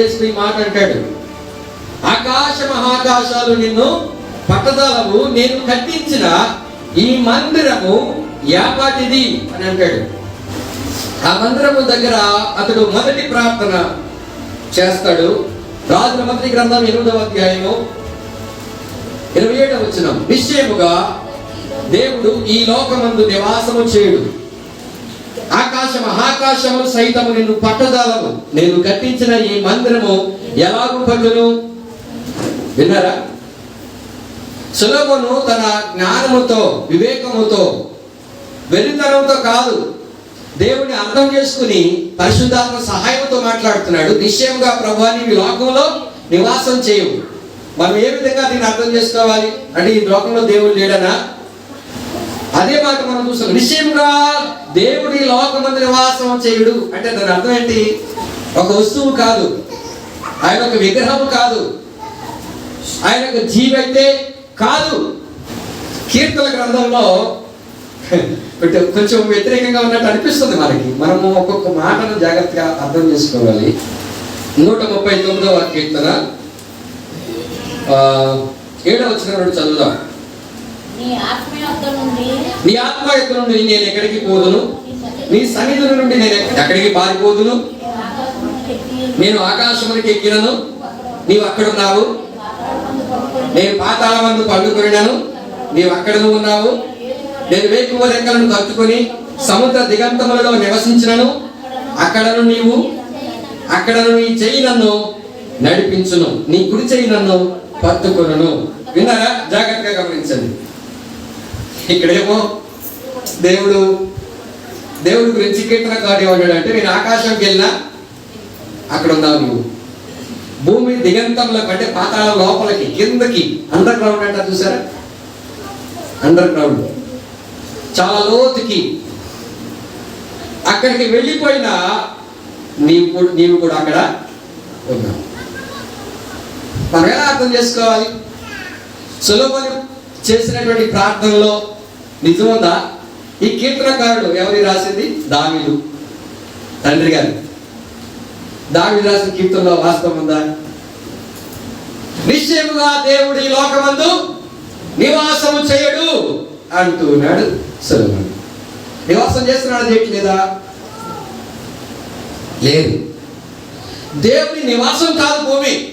చేసుకుని మాట అంటాడు. ఆకాశ మహాకాశాలు నిన్ను పట్టదలవు నేను కట్టించిన ఈ మందిరము యాపాటిది అని అంటాడు. ఆ మందిరము దగ్గర అతడు మొదటి ప్రార్థన చేస్తాడు. రాజుల మంత్రి గ్రంథం ఎనిమిదవ అధ్యాయము ఇరవై ఏడవ వచ్చిన నిశ్చయముగా దేవుడు ఈ లోకమందు నివాసము చేయడు. ఆకాశ మహాకాశము సైతము నిన్ను పట్టదాలము. నేను కట్టించిన ఈ మందిరము ఎలాగూ పట్టును? విన్నారా? సులభను తన జ్ఞానముతో వివేకముతో వెలితనంతో కాదు. దేవుని అర్థం చేసుకుని పరిశుద్ధాత్మ సహాయంతో మాట్లాడుతున్నాడు. నిశ్చయంగా ప్రభు ఈ లోకంలో నివాసం చేయవు మనం ఏ విధంగా దీన్ని అర్థం చేసుకోవాలి? అంటే ఈ లోకంలో దేవుడు లేడనా? అదే మాట మనం చూస్తాం నిశ్చయంగా దేవుడి లోకమందు నివాసం చేయుడు. అంటే దాని అర్థం ఏంటి? ఒక వస్తువు కాదు. ఆయన ఒక విగ్రహం కాదు. ఆయన ఒక జీవి అయితే కాదు. కీర్తన గ్రంథంలో కొంచెం- కొంచెం వ్యతిరేకంగా ఉన్నట్టు అనిపిస్తుంది మనకి. మనము ఒక్కొక్క మాటను జాగ్రత్తగా అర్థం చేసుకోవాలి. నూట ముప్పై తొమ్మిదవ కీర్తన. ఏడవ వచ్చిన రెండు చదువుదాం. నీ ఆత్మ యొద్ద నుండి నేను ఎక్కడికి పోదును? నీ సన్నిధుల నుండి నేను ఎక్క- ఎక్కడికి పారిపోదును? నేను ఆకాశమునకు ఆకాశమునికి ఎక్కినను. నీవు అక్కడున్నావు నేను పాతాళ మందు పండుకొనినాను. నీవు అక్కడను ఉన్నావు. నేను వేకువ రెక్కలను కట్టుకొని సముద్ర దిగంతములలో నివసించినను. అక్కడను నీవు అక్కడను నీ చెయ్యి నన్ను నడిపించును. నీ కుడి చెయ్యి నన్ను పట్టుకొనును. విన్నారా? జాగ్రత్తగా గమనించండి. ఇక్కడేమో దేవుడు దేవుడి గురించి కీర్తన కార్డు ఏమన్నాడు అంటే నేను ఆకాశంకి వెళ్ళినా అక్కడ ఉన్నావు నువ్వు. భూమి దిగంతంలో అంటే పాతాళ లోపలికి కిందకి అండర్ గ్రౌండ్ అంటారు చూసారా? అండర్ గ్రౌండ్ చాలా లోతుకి. అక్కడికి వెళ్ళిపోయినా నీవు కూడా నీవు కూడా అక్కడ ఉన్నావు. మనం ఎలా అర్థం చేసుకోవాలి? సులభం చేసినటువంటి ప్రార్థనలో నిజముందా ఈ కీర్తనకారుడు ఎవరి రాసింది? దామిలు తండ్రి గారు. దావీదు రాసిన కీర్తనలో వాస్తవం ఉందా? నిశ్చయముగా దేవుడి లోకమందు నివాసము చేయడు అంటున్నాడు సులభన్ నివాసం చేస్తున్నాడు చేయట్లేదా లేదు. దేవుని నివాసం కాదు భూమి.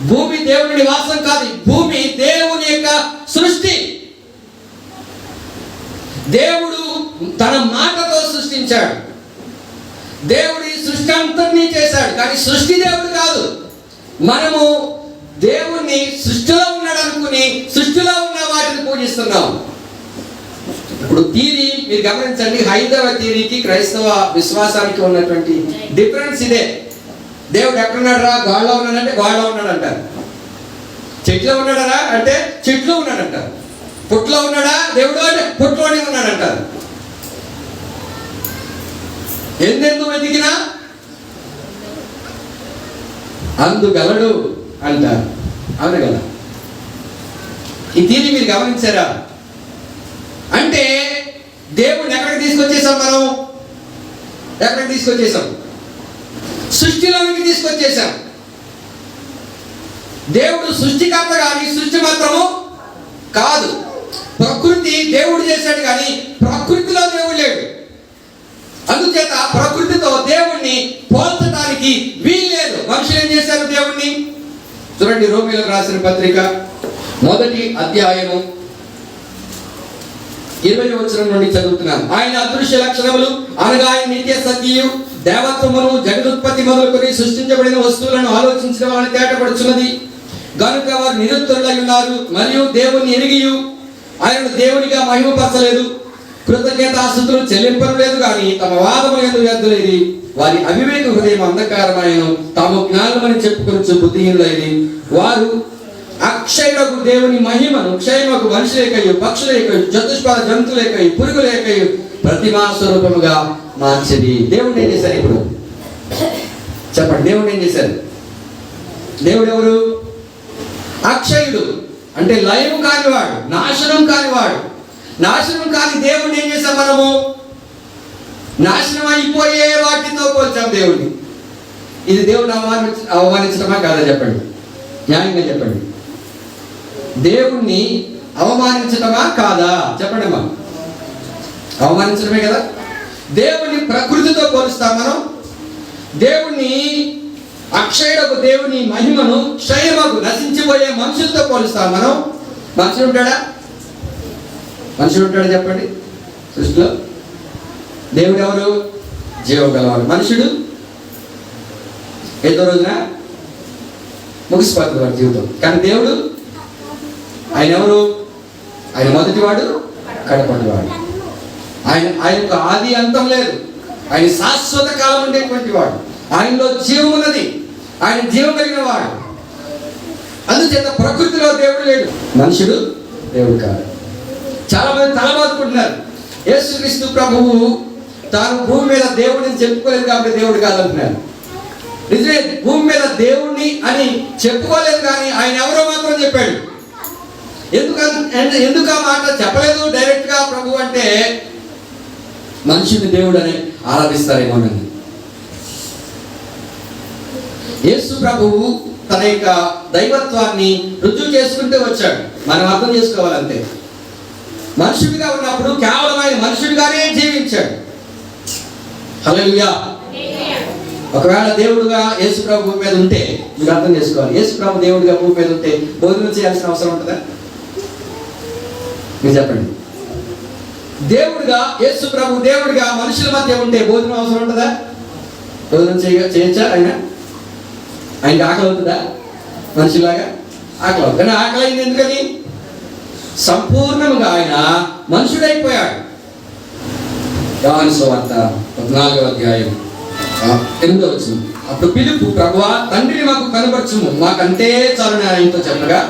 భూమి దేవుని నివాసం కాదు. భూమి దేవుని యొక్క సృష్టి. దేవుడు తన మాటతో సృష్టించాడు. దేవుడి సృష్టి అంతటినీ చేశాడు. కానీ సృష్టి దేవుడు కాదు. మనము దేవుణ్ణి సృష్టిలో ఉన్నాడు అనుకుని సృష్టిలో ఉన్న వాటిని పూజిస్తున్నాం ఇప్పుడు థీరీ మీరు గమనించండి హైందవ థీరీకి క్రైస్తవ విశ్వాసానికి ఉన్నటువంటి డిఫరెన్స్ ఇదే. దేవుడు ఎక్కడున్నాడు రా గాల్లో ఉన్నాడంటే గాల్లో ఉన్నాడు అంటారు చెట్లో ఉన్నాడరా? అంటే చెట్లో ఉన్నాడంటారు. పుట్లో ఉన్నాడా? దేవుడు అంటే పుట్లోనే ఉన్నాడంటారు. ఎందెందు వెతికినా? అందుగలడు అంటారు. అవును కదా? ఈ తీరి మీరు గమనించారా? అంటే దేవుడిని ఎక్కడికి తీసుకొచ్చేసాం మనం? ఎక్కడికి తీసుకొచ్చేసాం సృష్టిలోనికి తీసుకొచ్చేసాం దేవుడు సృష్టికర్త కానీ సృష్టి మాత్రము కాదు. ప్రకృతి దేవుడు చేశాడు కానీ ప్రకృతిలో దేవుడు లేడు. అందుచేత ప్రకృతితో దేవుణ్ణి పోల్చడానికి వీల్లేదు. మనుషులు ఏం చేశారు దేవుణ్ణి? చూడండి రోమిలకు రాసిన పత్రిక మొదటి అధ్యాయము ఇరవై వచనం నుండి చదువుతున్నాను. ఆయన అదృశ్య లక్షణములు అనగా ఆయన నిత్య సత్యు దేవత్వమును జగదుత్పత్తి మొదలుకొని సృష్టించబడిన వస్తువులను ఆలోచించిన వాళ్ళని తేటపడుచున్నది. గనుక వారు నిరుత్తరులై ఉన్నారు మరియు దేవుని ఎరిగియు ఆయనను దేవునిగా మహిమపరచలేదు. కృతజ్ఞతాస్థుతులు చెల్లింపలేదు కానీ తమ వాదము ఎందుకు వ్యర్థులేది. వారి అవివేక హృదయం అంధకారమైన తాము జ్ఞానమని చెప్పుకొచ్చు బుద్ధిహీనులైది వారు అక్షయకు దేవుని మహిమను క్షయమకు మనుషులేకయు పక్షులేకయు చతుష్పాద జంతువులేకయు పురుగులేకయు ప్రతిమా స్వరూపముగా మార్చింది దేవుడు ఏం చేశారు ఇప్పుడు? చెప్పండి దేవుడు ఏం చేశారు? దేవుడు ఎవరు? అక్షయుడు. అంటే లయం కానివాడు నాశనం కానివాడు. నాశనం కాని దేవుడిని ఏం చేసాం మనము? నాశనం అయిపోయే వాటితో పోల్చాం దేవుడిని ఇది దేవుని అవమాని అవమానించడమా కాదా చెప్పండి? న్యాయంగా చెప్పండి. దేవుణ్ణి అవమానించడమా కాదా? చెప్పండి అమ్మా అవమానించడమే కదా? దేవుని ప్రకృతితో పోలుస్తాం మనం. దేవుణ్ణి అక్షయుడకు దేవుని మహిమను క్షయమకు నశించి పోలుస్తాం మనం. మనుషుడు ఉంటాడా? మనుషుడు ఉంటాడా చెప్పండి. సృష్టిలో దేవుడు ఎవరు? జీవం గలవాడు. మనుషుడు ఏదో రోజున ముగిసిపోతుంది వాడి జీవితం. కానీ దేవుడు ఆయన ఎవరు? ఆయన మొదటివాడు కడపటివాడు ఆయన ఆయనకు ఆది అంతం లేదు. ఆయన శాశ్వత కాలం ఉండేటువంటి వాడు. ఆయనలో జీవం ఉన్నది. ఆయన జీవం కలిగిన వాడు. అందుచేత ప్రకృతిలో దేవుడు లేడు. మనుషుడు దేవుడు కాదు చాలా మంది తలబాదుకుంటున్నారు యేసుక్రీస్తు ప్రభువు తాను భూమి మీద దేవుడిని చెప్పుకోలేదు కాబట్టి దేవుడు కాదంటున్నాడు నిజమే భూమి మీద దేవుణ్ణి అని చెప్పుకోలేదు కానీ ఆయన ఎవరో మాత్రం చెప్పాడు. ఎందుకు ఎందుకు ఆ మాట చెప్పలేదు? డైరెక్ట్గా ప్రభు అంటే మనుషుని దేవుడు అని ఆరాధిస్తారేమోనని యేసు ప్రభువు తన యొక్క దైవత్వాన్ని రుజువు చేసుకుంటూ వచ్చాడు. మనం అర్థం చేసుకోవాలంతే. మనుషుడిగా ఉన్నప్పుడు కేవలం ఆయన మనుషుడిగానే జీవించాడు. హల్లెలూయా. ఒకవేళ దేవుడుగా యేసు ప్రభు భూమి మీద ఉంటే మీరు అర్థం చేసుకోవాలి. యేసు ప్రభు దేవుడిగా భూమి మీద ఉంటే భోజనం చేయాల్సిన అవసరం ఉంటుందా? మీరు చెప్పండి. దేవుడిగా యేసు ప్రభు దేవుడిగా మనుషుల మధ్య ఉంటే భోజనం అవసరం ఉంటుందా? భోజనం చేయ చేయొచ్చా ఆయన? ఆయనకి ఆకలి అవుతుందా? మనిషిలాగా ఆకలి అవుతుంది. కానీ ఆకలి అయింది ఎందుకని సంపూర్ణంగా ఆయన మనుషుడైపోయాడు. యోహాను సువార్త పద్నాలుగో అధ్యాయం. ఎనిమిదో వచ్చింది అప్పుడు పిలుపు ప్రభువా తండ్రిని మాకు కనపరచుము మాకంటే చాలని ఆయనతో చెప్పగా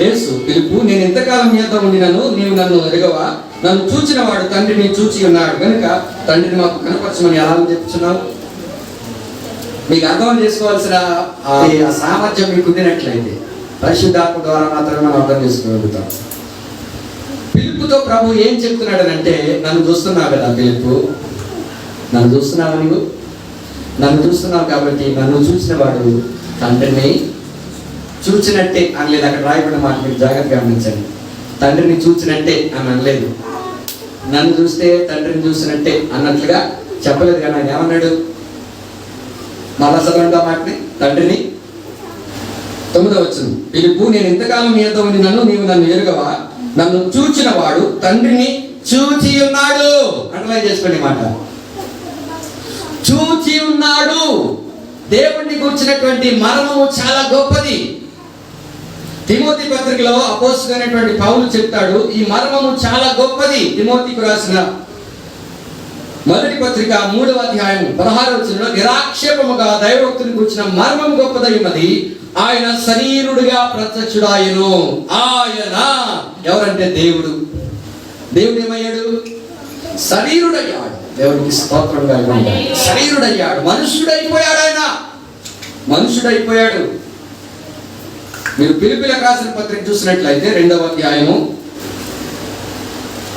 యేసు పిలుపు నేను ఎంతకాలం మీతో ఉండినను నీవు నన్ను ఎరగవా? నన్ను చూచిన వాడు తండ్రిని చూచి ఉన్నాడు. కనుక తండ్రిని మాకు కనపరచమని ఎలా చెప్తున్నావు? మీకు అర్థం చేసుకోవాల్సిన ఆ సామర్థ్యం మీకు ఉండినట్లయితే పరిశుద్ధాత్మ ద్వారా మాత్రమే మనం అర్థం చేసుకోగలుగుతాం. పిలుపుతో ప్రభు ఏం చెప్తున్నాడనంటే నన్ను చూస్తున్నావు కదా పిలుపు. నన్ను చూస్తున్నావు నువ్వు? నన్ను చూస్తున్నావు కాబట్టి నన్ను చూసిన వాడు తండ్రిని చూచినట్టే అనలేదు. అక్కడ రాయబడిన మాట మీరు జాగ్రత్తగా గమనించండి. తండ్రిని చూచినట్టే అని అనలేదు. నన్ను చూస్తే తండ్రిని చూసినట్టే అన్నట్లుగా చెప్పలేదు కానీ ఆయన ఏమన్నాడు మళ్ళా చదవండి మాటని తండ్రిని. తొమ్మిదవ వచ్చింది పిలుపు నేను ఇంతకాలం మీతో ఉండి నన్ను నీవు నన్ను ఎరుగవా? నన్ను చూచిన వాడు తండ్రిని చూచి ఉన్నాడు అండర్లైన్ చేసుకోండి మాట. చూచి ఉన్నాడు దేవుణ్ణి కూర్చున్నటువంటి మరణము చాలా గొప్పది. తిమోతి పత్రికలో అపోస్తున్నటువంటి పౌలు చెప్తాడు ఈ మర్మము చాలా గొప్పది. తిమోతికి రాసిన మొదటి పత్రిక మూడవ అధ్యాయం పదహారు వచ్చిన నిరాక్షేపముగా దైవభక్తుని కూర్చిన మర్మం గొప్పదై ఉన్నది. ఆయన శరీరుడిగా ప్రత్యక్షుడాయను. ఆయన ఎవరంటే దేవుడు. దేవుడు ఏమయ్యాడు శరీరుడయ్యాడు. దేవుడికి స్తోత్రంగా శరీరుడయ్యాడు. మనుషుడైపోయాడు ఆయన. మనుషుడైపోయాడు మీరు పిలిపిల రాసిన పత్రిక చూసినట్లయితే రెండవ అధ్యాయము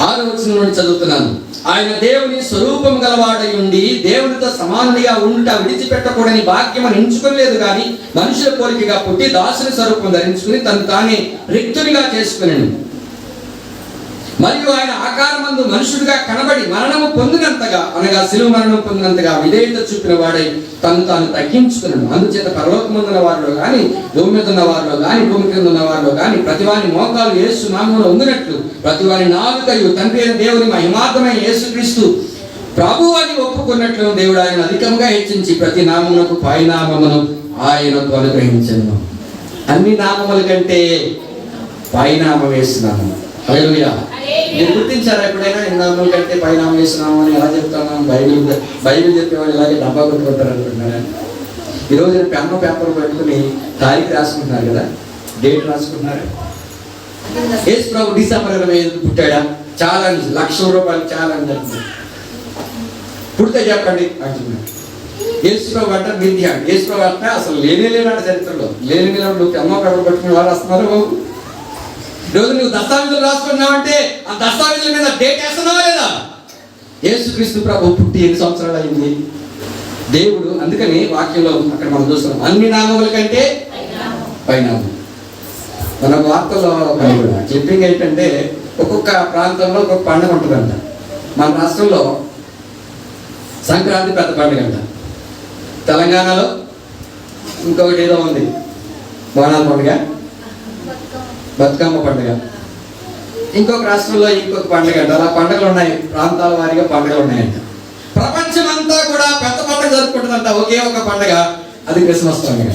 ఆరు వచ్చిన నుండి చదువుతున్నాను. ఆయన దేవుని స్వరూపం గలవాడై ఉండి దేవునితో సమానుడిగా ఉండుట విడిచిపెట్టకూడని భాగ్యం ఎంచుకోలేదు కానీ మనుషుల పోలికగా పుట్టి దాసుని స్వరూపం ధరించుకుని తను తానే రిక్తునిగా చేసుకుని మరియు ఆయన ఆకారమందు మనుషుడిగా కనబడి మరణము పొందినంతగా అనగా శిలువ మరణం పొందినంతగా విధేయత చూపిన వాడై తను తాను తగ్గించుకున్నాడు. అందుచేత పరలోకమందున్న వారిలో కానీ భూమి మీద ఉన్న వారిలో కానీ భూమి కింద ఉన్న వారిలో కానీ ప్రతివాని మోకాలు యేసు నామంలో ఉందినట్లు ప్రతివాని నాలుకయు తండ్రి అయిన దేవుని మహిమార్థమైన యేసుక్రీస్తు ప్రభు అని ఒప్పుకున్నట్లు దేవుడు ఆయన అధికంగా హెచ్చించి ప్రతి నామమునకు పైనామమును ఆయనకు అనుగ్రహించను. అన్ని నామముల కంటే పైనామం వేస్తున్నాము మీరు గుర్తించారా ఎప్పుడైనా నామముల కంటే పైనామం వేస్తున్నాము అని ఎలా చెప్తాను బైబిల్ బైబిల్ చెప్పేవాళ్ళు ఇలాగే డబ్బా కొట్టుకుంటారు అనుకుంటున్నారా? ఈ రోజు పెన్ను పేపర్ పెట్టుకుని తారీఖు రాసుకుంటున్నారు కదా? డేట్ రాసుకుంటున్నారు? యేసు ప్రభు డిసెంబర్ ఇరవై ఐదు పుట్టాడా? చాలా లక్షల రూపాయలు చాలా అని చెప్తున్నారు పుడితే చెప్పండి అంటున్నారు యేసు ప్రభు అంటే మిథ్య. యేసు ప్రభు అంటే అసలు లేనే లేనాడు చరిత్రలో. లేని లేనప్పుడు అమ్మ పేపర్ పట్టుకుని వాళ్ళు వస్తున్నారు ఈరోజు నువ్వు దస్తావేజులు రాసుకున్నావంటే ఆ దస్తావేజుల మీద డేట్ వేస్తున్నావా లేదా? యేసుక్రీస్తు ప్రభు పుట్టి ఎన్ని సంవత్సరాలు అయింది? దేవుడు అందుకని వాక్యంలో అక్కడ మనం చూస్తున్నాం అన్ని నామముల కంటే పైనామం. మన వార్తల్లో క్లిప్పింగ్ ఏంటంటే ఒక్కొక్క ప్రాంతంలో ఒక్కొక్క పండుగ ఉంటుందంట. మన రాష్ట్రంలో సంక్రాంతి పెద్ద పండుగ అంట తెలంగాణలో ఇంకొకటి ఏదో ఉంది. బోనాల పండుగ. బతుకమ్మ పండుగ. ఇంకొక రాష్ట్రంలో ఇంకొక పండుగ. అంట అలా పండుగలు ఉన్నాయి. ప్రాంతాల వారీగా పండుగలు ఉన్నాయంట. ప్రపంచం అంతా కూడా పెద్ద పండుగ జరుపుకుంటుందంట ఒకే ఒక పండుగ అది క్రిస్మస్ పండుగ.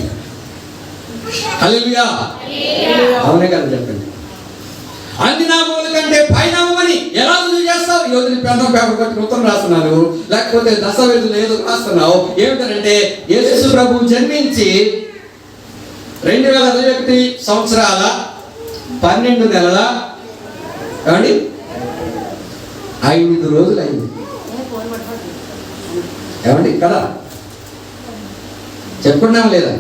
అవునే కదా చెప్పండి. అన్ని నామముల కంటే అని ఎలా రుజువు చేస్తావు? ఈ రోజు నీ పెన్ను పేపర్ పట్టుకుని ఉత్తరం రాస్తున్నాను లేకపోతే దస్తావేజులు ఏదో రాస్తున్నావు. ఏమిటంటే యేసు ప్రభు జన్మించి రెండు వేల ఇరవై ఒకటి సంవత్సరాల పన్నెండు నెలల ఏమండి? ఐదు రోజులు అయింది. ఏమండి కదా చెప్పుకున్నాం లేదా?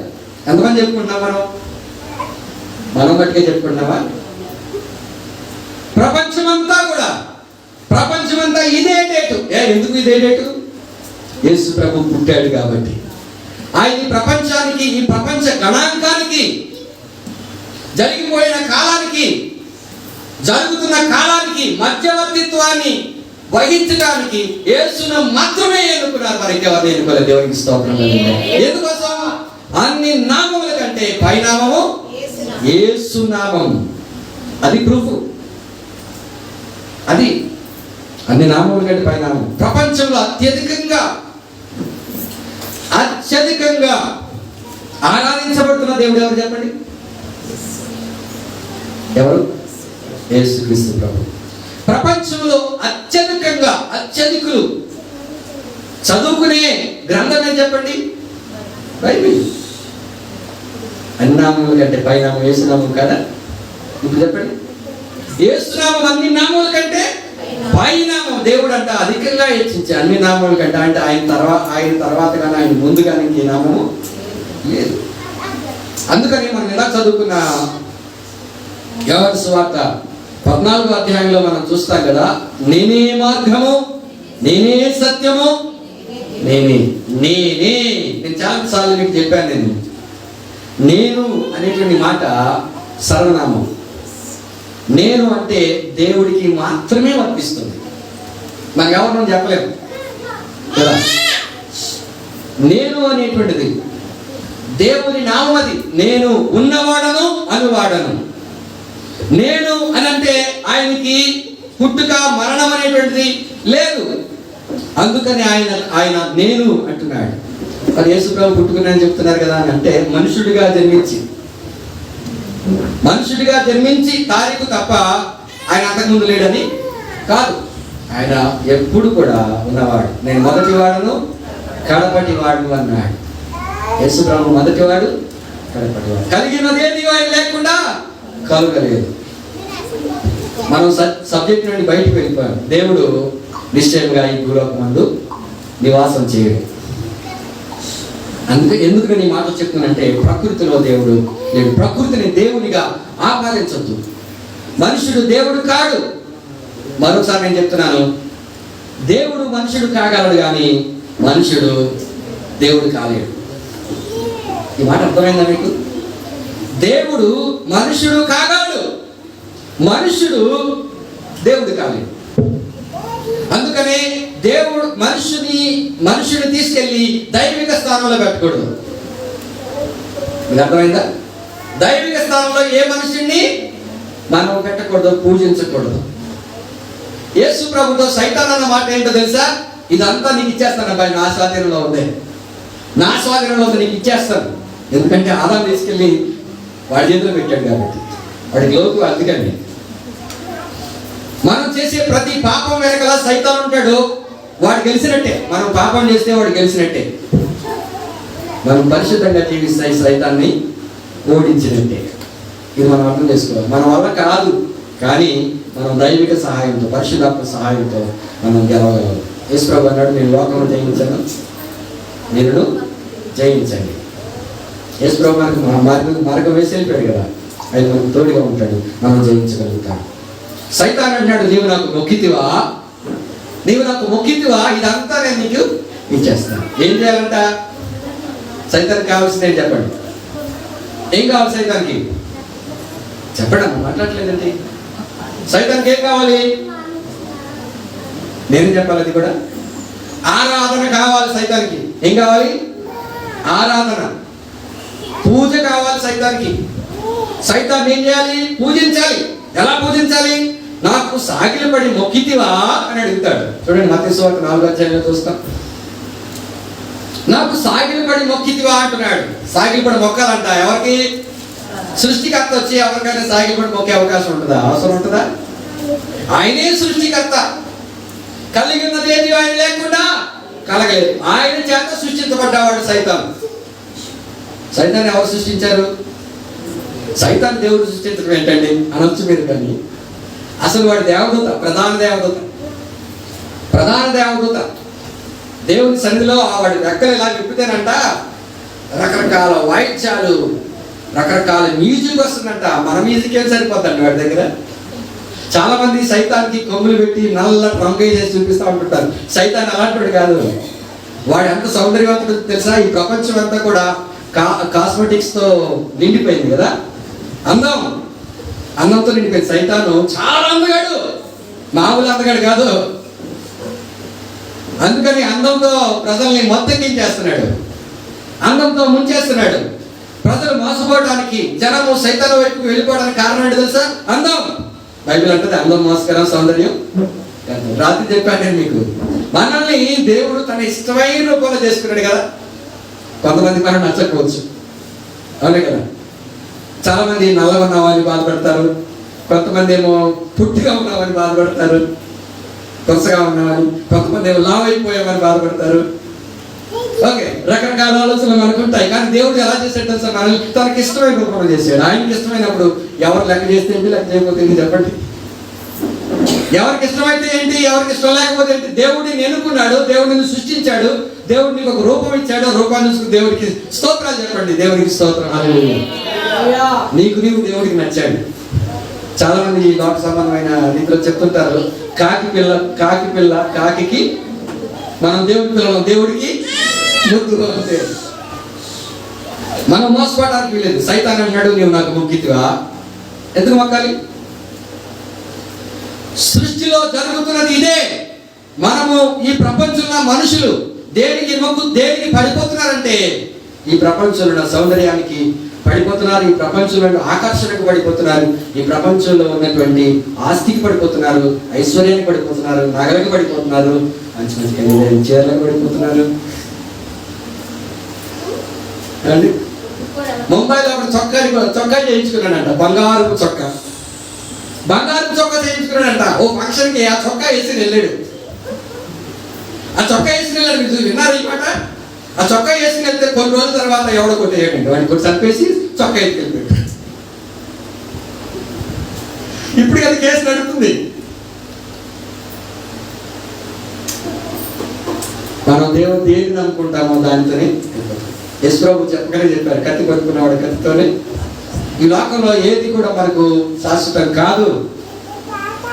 ఎంతమంది చెప్పుకుంటున్నాం మనం? మనం బట్టిగా చెప్పుకుంటున్నావా ప్రపంచమంతా కూడా ప్రపంచమంతా ఇదే డేటు. ఏ ఎందుకు ఇదే డేటు? యేసు ప్రభు పుట్టాడు కాబట్టి. ఆయన ఈ ప్రపంచానికి ఈ ప్రపంచ గణాంకానికి జరిగిపోయిన కాలం జరుగుతున్న కాలానికి మధ్యవర్తిత్వాన్ని వహించడానికి యేసును మాత్రమే ఎన్నుకున్నారు. మరి ఎవరిని ఎన్నుకోలేదు? దేవునికి స్తోత్రం. ఎందుకోసం? అన్ని నామముల కంటే పైనామము యేసు నామం అది ప్రూఫ్ అది అన్ని నామముల కంటే పైనామం. ప్రపంచంలో అత్యధికంగా అత్యధికంగా ఆరాధించబడుతున్న దేవుడు ఎవరు చెప్పండి? ఎవరు? యేసుక్రీస్తు ప్రభు. ప్రపంచంలో అత్యధికంగా అత్యధికులు చదువుకునే గ్రంథం ఏం చెప్పండి? బైబిల్. అన్ని కంటే పైనామం ఏసునామం కదా? ఇప్పుడు చెప్పండి. ఏసునామం అన్ని నామముల కంటే పైనామం. దేవుడు అంట అధికంగా హెచ్చించే అన్ని నామముల కంటే. అంటే ఆయన తర్వాత ఆయన తర్వాత కానీ ఆయన ముందు కానీ ఇంకే నామము లేదు. అందుకని మనం ఎలా చదువుకున్న? ఎవరి స్వార్థ పద్నాలుగో అధ్యాయంలో మనం చూస్తాం కదా నేనే మార్గము నేనే సత్యము నేనే నేనే. నేను చాలా సార్లు మీకు చెప్పాను నేను. నేను అనేటువంటి మాట సర్వనామం. నేను అంటే దేవుడికి మాత్రమే వర్తిస్తుంది. మనం ఎవరు చెప్పలేము కదా? నేను అనేటువంటిది. దేవుని నామది అది. నేను ఉన్నవాడను అనువాడను. నేను అని అంటే ఆయనకి పుట్టుక మరణం అనేటువంటిది లేదు. అందుకని ఆయన ఆయన నేను అంటున్నాడు. మరి యేసుప్రభు పుట్టుకున్నాను చెప్తున్నారు కదా అని అంటే మనుషుడిగా జన్మించి. మనుషుడిగా జన్మించి తారీఖు తప్ప ఆయన అంతకుముందు లేడని కాదు. ఆయన ఎప్పుడు కూడా ఉన్నవాడు. నేను మొదటి వాడును కడపటి వాడు అన్నాడు. యేసుప్రభు మొదటివాడు కడపటివాడు కలిగినదేది ఆయన లేకుండా కలగలేదు మనం సబ్జెక్ట్ నుండి బయటకు వెళ్ళిపోయాం. దేవుడు నిశ్చయంగా ఈ భూలోకమందు నివాసం చేయడు. అందుకే ఎందుకు నేను మాట చెప్తున్నానంటే ప్రకృతిలో దేవుడు నేను ప్రకృతిని దేవునిగా ఆపాదించద్దు మనుషుడు దేవుడు కాడు. మరొకసారి నేను చెప్తున్నాను దేవుడు మనుషుడు కాగలడు కానీ మనుషుడు దేవుడు కాలేడు. ఈ మాట అర్థమైందా మీకు? దేవుడు మనుషుడు కాగాడు. మనుషుడు దేవుడు కాలేడు అందుకనే దేవుడు మనుషుని మనుషుని తీసుకెళ్ళి దైవిక స్థానంలో పెట్టకూడదు. మీకు అర్థమైందా? దైవిక స్థానంలో ఏ మనుషుణ్ణి మనం పెట్టకూడదు పూజించకూడదు. యేసు ప్రభుతో సైతాన్ అన్న మాట ఏంటో తెలుసా? ఇదంతా నీకు ఇచ్చేస్తాను అబ్బాయి నా స్వాధీనంలో ఉంది. నా స్వాధీనంలో నీకు ఇచ్చేస్తాను. ఎందుకంటే ఆదాం తీసుకెళ్ళి వాడి చేతిలో పెట్టాడు కాబట్టి. వాడికి లోకు అందుకని. మనం చేసే ప్రతి పాపం వెనకల సైతాన్ ఉంటాడు. వాడు గెలిచినట్టే. మనం పాపం చేస్తే వాడు గెలిచినట్టే. మనం పరిశుద్ధంగా జీవిస్తాయి సైతాన్ని ఓడించినట్టే. ఇది మనం అర్థం చేసుకోవాలి. మన వల్ల కాదు కానీ మనం దైవిక సహాయంతో పరిశుద్ధాత్మ సహాయంతో మనం గెలవగలం. యేసుప్రభు అన్నాడు నేను లోకం జయించను. నేను జయించండి. యేసుప్రభు మనకు మా మార్గం మార్గం వేసి వెళ్ళిపోయాడు కదా. ఆయన మనకు తోడుగా ఉంటాడు. మనం జయించగలుగుతాం. సైతాన్ అంటున్నాడు నీవు నాకు మొక్కితివా? నీవు నాకు మొక్కితివా? ఇదంతా నేను నీకు ఇచ్చేస్తాను. ఏం చేయాలంట? సైతానికి కావాల్సింది ఏం చెప్పండి. ఏం కావాలి సైతానికి? చెప్పడం మాట్లాడలేదండి. సైతానికి ఏం కావాలి? నేను చెప్పాలి అది కూడా? ఆరాధన కావాలి సైతానికి. ఏం కావాలి? ఆరాధన. పూజ కావాలి సైతానికి. సైతాన్ని ఏం చేయాలి? పూజించాలి. ఎలా పూజించాలి? నాకు సాగిలి పడి మొక్కితివా అని అడుగుతాడు. చూడండి మత స్వార్థ నాలుగు అధ్యాయంలో చూస్తాం. నాకు సాగిలి పడి మొక్కితివా అంటున్నాడు. సాగిలి పడి మొక్కాలంట. ఎవరికి? సృష్టికర్త వచ్చి ఎవరికైనా సాగిలి పడి మొక్కే అవకాశం ఉంటుందా? అవసరం ఉంటుందా? ఆయనే సృష్టికర్త. కలిగి ఉన్నది ఏది ఆయన లేకుండా కలగలేదు. ఆయన చేత సృష్టించబడ్డవాడు సైతం సైతాన్ని ఎవరు సృష్టించారు? సైతాన్ని దేవుడు సృష్టించడం ఏంటండి? అనొచ్చు మీరు కానీ అసలు వాడి దేవదూత ప్రధాన దేవదూత ప్రధాన దేవదూత దేవుని సన్నిధిలో ఆ వాడి రెక్కలు ఇలా విప్పితేనంట రకరకాల వాయిద్యాలు రకరకాల మ్యూజిక్ వస్తుందంట. మన మ్యూజిక్ ఏం సరిపోద్దండి వాడి దగ్గర? చాలా మంది సైతానికి కొమ్ములు పెట్టి నల్ల రంగు చేసి చూపిస్తూ ఉంటుంటారు సైతాన్ని అలాంటి కాదు. వాడు ఎంత సౌందర్యవంతుడు తెలుసా? ఈ ప్రపంచం అంతా కూడా కా కాస్మెటిక్స్తో నిండిపోయింది కదా? అందం. అందంతో నిండిపోయింది. సైతాను చాలా అందగాడు. మామూలు అందగాడు కాదు. అందుకని అందంతో ప్రజల్ని మొత్తెక్కించేస్తున్నాడు అందంతో ముంచేస్తున్నాడు. ప్రజలు మోసపోవడానికి జనము సైతాల వైపు వెళ్ళిపోవడానికి కారణం ఏంటి తెలుసా? అందం. బైబిల్ అంటది అందం మోసకరం సౌందర్యం. రాత్రి చెప్పాను నేను మీకు. మనల్ని దేవుడు తన ఇష్టమైన రూపంలో చేసుకున్నాడు కదా. కొంతమంది మనం నచ్చకపోవచ్చు. అవునే కదా? చాలామంది నల్ల నల్లగా ఉన్నామని బాధపడతారు. కొంతమంది ఏమో పుట్టిగా ఉన్నామని బాధపడతారు. కొత్తగా ఉన్నామని కొంతమంది ఏమో లావ్ అయిపోయామని బాధపడతారు. ఓకే రకరకాల ఆలోచనలు మనకు ఉంటాయి. కానీ దేవుడు ఎలా చేశాడు మనల్ని తనకి ఇష్టమైన రూపంలో చేశాడు. ఆయనకి ఇష్టమైనప్పుడు ఎవరు లెక్క చేస్తే ఏంటి లెక్క చేయకపోతే చెప్పండి? ఎవరికి ఇష్టమైతే ఏంటి ఎవరికి ఇష్టం లేకపోతే ఏంటి దేవుడిని ఎన్నుకున్నాడు దేవుడిని సృష్టించాడు దేవుడు నీకు ఒక రూపం ఇచ్చాడు రూపాన్ని చూసుకుని దేవుడికి స్తోత్రాలు చెప్పండి దేవుడికి స్తోత్రం హల్లెలూయా. నీకు నీవు దేవుడికి నచ్చాడు. చాలా మంది ఈ లోక సంబంధమైన రీతిలో చెప్తుంటారు కాకి పిల్ల కాకి పిల్ల కాకి మనం దేవుడి పిల్లలం దేవుడికి ముద్దు. మనం మోసపోవడానికి వీలేదు సైతాన్ అన్నాడు నీవు నాకు మొక్కితివా ఎందుకు మొక్కాలి? సృష్టిలో జరుగుతున్నది ఇదే. మనము ఈ ప్రపంచంలో మనుషులు దేనికి మొక్కు దేనికి పడిపోతున్నారంటే ఈ ప్రపంచంలో సౌందర్యానికి పడిపోతున్నారు ఈ ప్రపంచంలో ఆకర్షణకు పడిపోతున్నారు ఈ ప్రపంచంలో ఉన్నటువంటి ఆస్తికి పడిపోతున్నారు ఐశ్వర్యానికి పడిపోతున్నారు నగలకు పడిపోతున్నారు మంచి మంచి చీరలకు పడిపోతున్నారు? ముంబైలో ఒక చొక్కా చొక్కా చేయించుకున్నాడంట బంగారపు చొక్కా. బంగారం చొక్కా చేయించుకున్నాడంట. ఓ ఫంక్షన్కి ఆ చొక్కా వేసి వెళ్ళాడు. ఆ చొక్కా వేసి వెళ్ళాడు మీరు విన్నారు ఈ మాట? ఆ చొక్కా వేసి వెళ్తే కొన్ని రోజుల తర్వాత ఎవడో కొట్టేయడండి వాడిని కొట్టి చంపేసి చొక్కా ఎత్తి ఇప్పుడు అది కేసు నడుపుతుంది. మనం దేవుడు దేని అనుకుంటామో దానితోనే యశ్వరాబు చెప్పగానే చెప్పారు కత్తి పట్టుకున్నవాడు కత్తితోనే ఈ లోకంలో ఏది కూడా మనకు శాశ్వతం కాదు.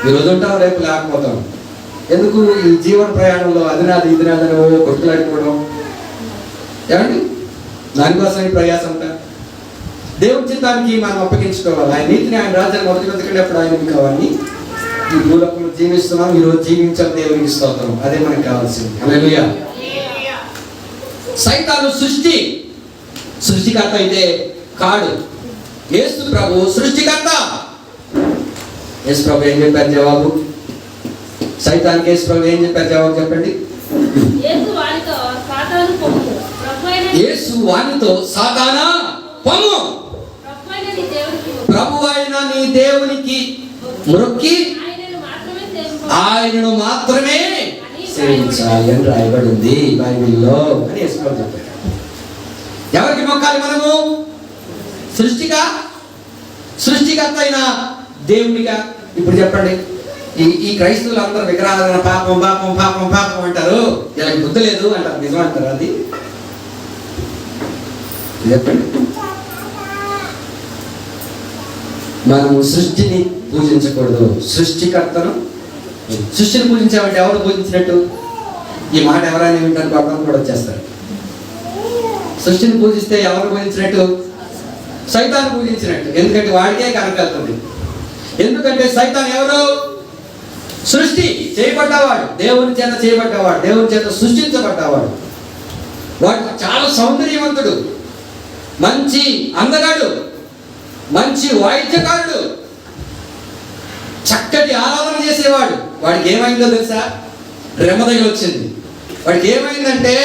ఈ రోజు ఉంటాం రేపు లేకపోతాం. ఎందుకు? ఈ జీవన ప్రయాణంలో అది నాది ఇది నాదని ఓ కొట్టులాడుకోవడం ఏమండి? దానికోసం ఈ ప్రయాసం ఉంటా దేవుడి చిత్తానికి మనం అప్పగించుకోవాలి. ఆయన నీతిని ఆయన రాజ్యాన్ని మొదటి వెతకండి ఆయన కావాలి ఈ భూలోకంలో జీవిస్తున్నాం. ఈ రోజు జీవించాలి దేవునికి స్తోత్రం. అదే మనకు కావాల్సింది. హల్లెలూయా. సైతాను సృష్టి. సృష్టికర్త అయితే కాడు. యేసు ప్రభు సృష్టికర్త. యేసు ప్రభు ఏం చెప్పారు జవాబు? సైతానికి యేసు ప్రభు ఏం చెప్పారు జవాబు చెప్పండి? యేసు వానితో సాతానా పొమ్ము ప్రభు అయిన నీ దేవునికి మొక్కి. ఆయనను మాత్రమే సేవించు. ఆయనను మాత్రమే సేవించాలి అని రాయబడింది బైబిల్లో అని యేసు ప్రభు చెప్పారు ఎవరికి మొక్కాలి మనము? సృష్టిగా సృష్టికర్త అయిన దేవునిగా ఇప్పుడు చెప్పండి. ఈ ఈ క్రైస్తవులు అందరూ విగ్రహాలను పాపం పాపం పాపం పాపం అంటారు. ఇలా బుద్ధి లేదు అంటారు. నిజం అంటారు అది? చెప్పండి. మనము సృష్టిని పూజించకూడదు. సృష్టికర్తను సృష్టిని పూజించామంటే ఎవరు పూజించినట్టు? ఈ మాట ఎవరైనా వింటారు కోపం కూడా వచ్చేస్తారు. సృష్టిని పూజిస్తే ఎవరు పూజించినట్టు? సైతాన్ని పూజించినట్టు. ఎందుకంటే వాడికే కనకలుతుంది ఎందుకంటే సైతాన్ ఎవరు? సృష్టి చేయబడ్డవాడు. దేవుని చేత చేయబడ్డవాడు. దేవుని చేత సృష్టించబడ్డవాడు. వాడు చాలా సౌందర్యవంతుడు. మంచి అందగాడు. మంచి వాయిద్యకారుడు. చక్కటి ఆరాధన చేసేవాడు. వాడికి ఏమైందో తెలుసా? రెమదగి వచ్చింది. వాడికి ఏమైందంటే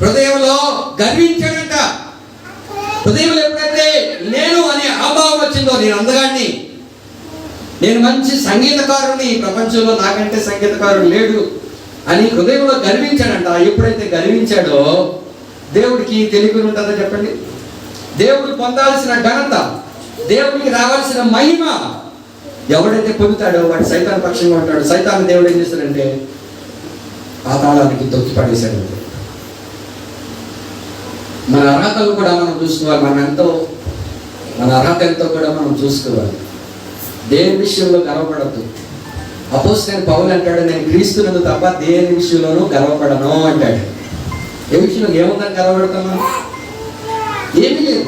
హృదయంలో గర్వించాడంట. హృదయంలో ఎప్పుడైతే నేను అనే అభావం వచ్చిందో నేను అందగాడిని నేను మంచి సంగీతకారుని ఈ ప్రపంచంలో నాకంటే సంగీతకారుడు లేడు అని హృదయంలో గర్వించాడంట. ఎప్పుడైతే గర్వించాడో దేవుడికి తెలివి ఉంటుందా చెప్పండి. దేవుడు పొందాల్సిన ఘనత దేవుడికి రావాల్సిన మహిమ ఎవడైతే పొందుతాడో వాడు సైతాన పక్షంగా ఉంటాడు. సైతాన్ దేవుడు ఏం చేస్తాడంటే పాతాళానికి తొక్కి పడేశాడు మన అర్హతలు కూడా మనం చూసుకోవాలి. మనం ఎంతో మన అర్హత ఎంతో కూడా మనం చూసుకోవాలి. దేని విషయంలో గర్వపడద్దు. అపోజ్ నేను పౌలు అంటాడు నేను క్రీస్తునందు తప్ప దేని విషయంలోనూ గర్వపడను అంటాడు. ఏ విషయంలో ఏముందని గర్వపడతాం మనం? ఏమీ లేదు.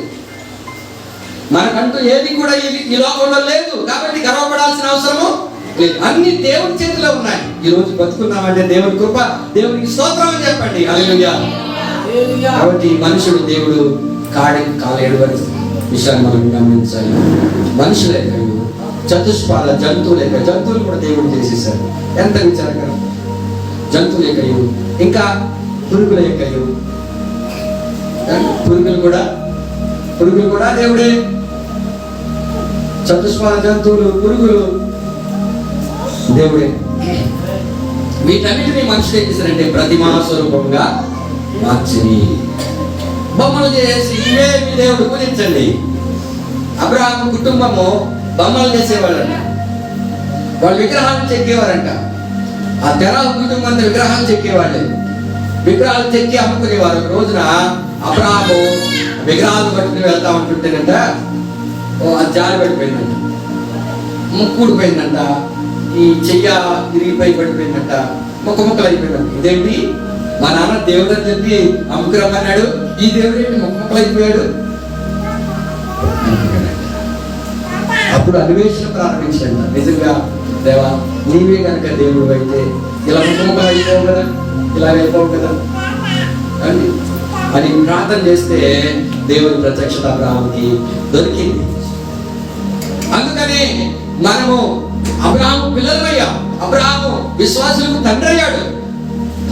మనకంటూ ఏది కూడా ఈ ఈ లోకంలో లేదు. కాబట్టి గర్వపడాల్సిన అవసరము లేదు. అన్ని దేవుని చేతిలో ఉన్నాయి. ఈ రోజు బతుకున్నామంటే దేవుని కృప దేవునికి స్తోత్రం అని చెప్పండి. కాబట్టి మనుషుడు దేవుడు కాడి కాలేడు అని విషయాన్ని మనం గమనించాలి. మనుషులే కాదు చతుష్పాల జంతువులే కాదు జంతువులు కూడా దేవుడు చేసేసారు ఎంత విచారకరం. జంతువులే కయ్యు ఇంకా పురుగుల కయ్యు పురుగులు కూడా పురుగులు కూడా దేవుడే. చతుష్పాల జంతువులు పురుగులు దేవుడే. వీటన్నిటిని మనుషులు ఏం చేశారంటే ప్రతిమా స్వరూపంగా మార్చిని బొమ్మలు చేసి ఇవే మీ దేవుడు పూజించండి. అబ్రహాం కుటుంబము బొమ్మలు చేసేవాళ్ళంట. వాళ్ళు విగ్రహాలు చెక్కేవారంట. ఆ తెర కుటుంబం అంతా విగ్రహాలు చెక్కేవాళ్ళే. విగ్రహాలు చెక్కి అమ్ముకునేవారు. ఒక రోజున అబ్రహాము విగ్రహాలు పట్టుకుని వెళ్తా ఉంటుంటేనంట ఓ ఆ జారి పడిపోయిందంట. ముక్కుడిపోయిందంట ఈ చెయ్య ఇరిగిపోయి పడిపోయిందంట. ముక్క ముక్కలు అయిపోయిందంట ఇదేంటి? మా నాన్న దేవుడు అని చెప్పి అమ్ముకు రమ్మన్నాడు ఈ దేవుడు ఏంటి? ముక్కలు అయిపోయాడు? అప్పుడు అన్వేషణ ప్రారంభించండి. నిజంగా దేవా నీవే కనుక దేవుడు అయితే ఇలా ముఖముఖం అయిపోవు కదా? ఇలా అయిపోవు కదా? అని అని ప్రార్థన చేస్తే దేవుని ప్రత్యక్షత అబ్రహాంకి దొరికింది. అందుకని మనము అబ్రహాము పిల్లలమయ్యాం. అబ్రహాము విశ్వాసులకు తండ్రి అయ్యాడు.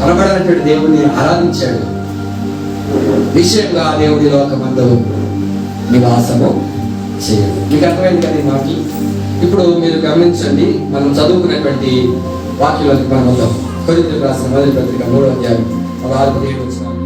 కనబడనటువంటి దేవుడిని ఆరాధించాడు. నిశ్చయంగా దేవుడి లోకమందు నివాసము చేయదు. మీకు అర్థమైంది కదా మాకి ఇప్పుడు మీరు గమనించండి మనం చదువుకున్నటువంటి వాక్యంలోకి మనం వద్దాం. కొరింథీయులకు రాసిన మొదటి పత్రిక మూడో అధ్యాయం ఒక ఆరు పదిహేడు వచ్చిన